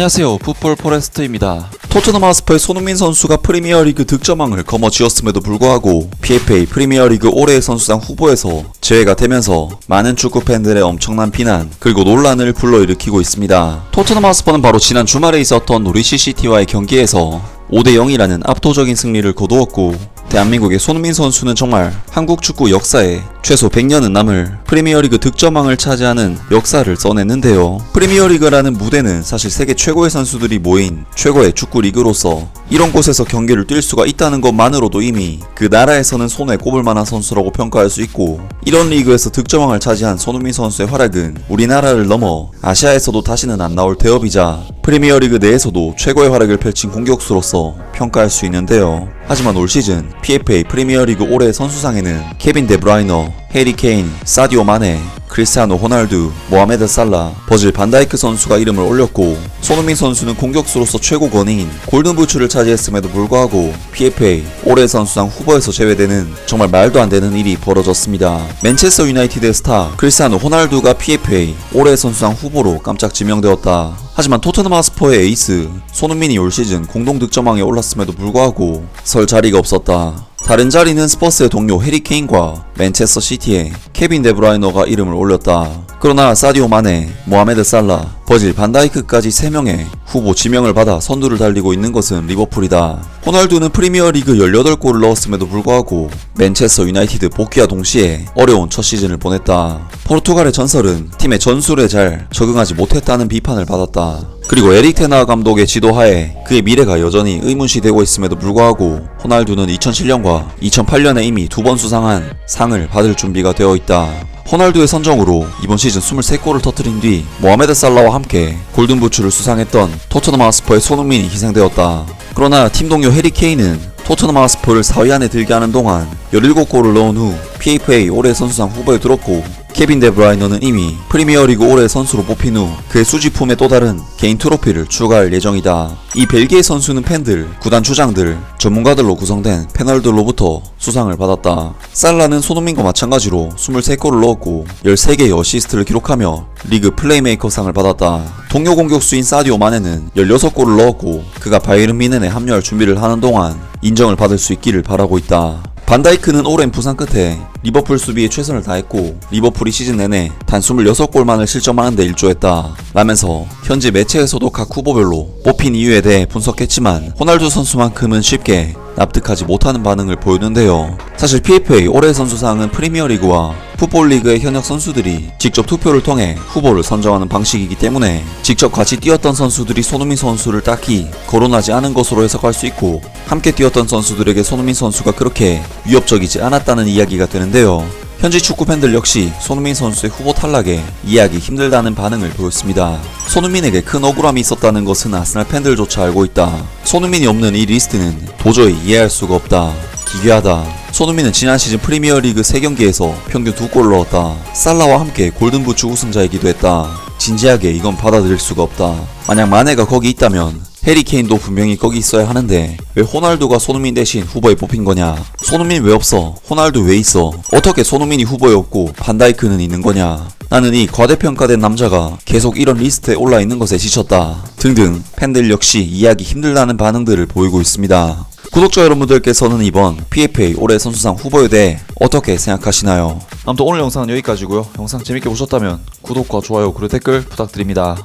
안녕하세요. 풋볼 포레스트입니다. 토트넘 하스퍼의 손흥민 선수가 프리미어리그 득점왕을 거머쥐었음에도 불구하고 PFA 프리미어리그 올해의 선수상 후보에서 제외가 되면서 많은 축구 팬들의 엄청난 비난 그리고 논란을 불러일으키고 있습니다. 토트넘 하스퍼는 바로 지난 주말에 있었던 노리시 시티와의 경기에서 5대 0이라는 압도적인 승리를 거두었고 대한민국의 손흥민 선수는 정말 한국 축구 역사에 최소 100년은 남을 프리미어리그 득점왕을 차지하는 역사를 써냈는데요. 프리미어리그라는 무대는 사실 세계 최고의 선수들이 모인 최고의 축구 리그로서 이런 곳에서 경기를 뛸 수가 있다는 것만으로도 이미 그 나라에서는 손에 꼽을 만한 선수라고 평가할 수 있고 이런 리그에서 득점왕을 차지한 손흥민 선수의 활약은 우리나라를 넘어 아시아에서도 다시는 안 나올 대업이자 프리미어리그 내에서도 최고의 활약을 펼친 공격수로서 평가할 수 있는데요. 하지만 올 시즌 PFA 프리미어리그 올해 선수상에는 케빈 데브라이너, 해리 케인, 사디오 마네, 크리스티아노 호날두, 모하메드 살라, 버질 반다이크 선수가 이름을 올렸고 손흥민 선수는 공격수로서 최고 권위인 골든부츠를 차지했음에도 불구하고 PFA 올해 선수상 후보에서 제외되는 정말 말도 안 되는 일이 벌어졌습니다. 맨체스터 유나이티드의 스타 크리스티아노 호날두가 PFA 올해 선수상 후보로 깜짝 지명되었다. 하지만 토트넘 하스퍼의 에이스 손흥민이 올 시즌 공동 득점왕에 올랐음에도 불구하고 설 자리가 없었다. 다른 자리는 스퍼스의 동료 해리 케인과 맨체스터 시티의 케빈 데브라이너가 이름을 올렸다. 그러나 사디오 마네, 모하메드 살라, 버질 반다이크까지 3명의 후보 지명을 받아 선두를 달리고 있는 것은 리버풀이다. 호날두는 프리미어리그 18골을 넣었음에도 불구하고 맨체스터 유나이티드 복귀와 동시에 어려운 첫 시즌을 보냈다. 포르투갈의 전설은 팀의 전술에 잘 적응하지 못했다는 비판을 받았다. 그리고 에릭 테나 감독의 지도하에 그의 미래가 여전히 의문시되고 있음에도 불구하고 호날두는 2007년과 2008년에 이미 두 번 수상한 상을 받을 준비가 되어 있다. 호날두의 선정으로 이번 시즌 23골을 터뜨린 뒤 모하메드 살라와 함께 골든부츠를 수상했던 토트넘 하스퍼의 손흥민이 희생되었다. 그러나 팀 동료 해리 케인은 토트넘 하스퍼를 4위 안에 들게 하는 동안 17골을 넣은 후 PFA 올해 선수상 후보에 들었고 케빈 데브라이너는 이미 프리미어리그 올해 선수로 뽑힌 후 그의 수집품에 또 다른 개인 트로피를 추가할 예정이다. 이 벨기에 선수는 팬들, 구단 주장들, 전문가들로 구성된 패널들로부터 수상을 받았다. 살라는 손흥민과 마찬가지로 23골을 넣었고 13개의 어시스트를 기록하며 리그 플레이메이커상을 받았다. 동료 공격수인 사디오 마네는 16골을 넣었고 그가 바이에른 미넨에 합류할 준비를 하는 동안 인정을 받을 수 있기를 바라고 있다. 반다이크는 오랜 부상 끝에 리버풀 수비에 최선을 다했고 리버풀이 시즌 내내 단 26골만을 실점하는 데 일조했다. 라면서 현재 매체에서도 각 후보별로 뽑힌 이유에 대해 분석했지만 호날두 선수만큼은 쉽게 납득하지 못하는 반응을 보였는데요. 사실 PFA 올해 선수상은 프리미어리그와 풋볼리그의 현역 선수들이 직접 투표를 통해 후보를 선정하는 방식이기 때문에 직접 같이 뛰었던 선수들이 손흥민 선수를 딱히 거론하지 않은 것으로 해석할 수 있고 함께 뛰었던 선수들에게 손흥민 선수가 그렇게 위협적이지 않았다는 이야기가 되는데요. 현지 축구 팬들 역시 손흥민 선수의 후보 탈락에 이해하기 힘들다는 반응을 보였습니다. 손흥민에게 큰 억울함이 있었다는 것은 아스날 팬들조차 알고 있다. 손흥민이 없는 이 리스트는 도저히 이해할 수가 없다. 기괴하다. 손흥민은 지난 시즌 프리미어리그 3경기에서 평균 2골 넣었다. 살라와 함께 골든부츠 우승자이기도 했다. 진지하게 이건 받아들일 수가 없다. 만약 마네가 거기 있다면 해리 케인도 분명히 거기 있어야 하는데 왜 호날두가 손흥민 대신 후보에 뽑힌 거냐? 손흥민 왜 없어? 호날두 왜 있어? 어떻게 손흥민이 후보에 없고 반다이크는 있는 거냐? 나는 이 과대평가된 남자가 계속 이런 리스트에 올라 있는 것에 지쳤다. 등등 팬들 역시 이해하기 힘들다는 반응들을 보이고 있습니다. 구독자 여러분들께서는 이번 PFA 올해 선수상 후보에 대해 어떻게 생각하시나요? 아무튼 오늘 영상은 여기까지고요. 영상 재밌게 보셨다면 구독과 좋아요 그리고 댓글 부탁드립니다.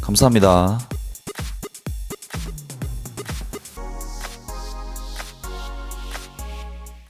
감사합니다.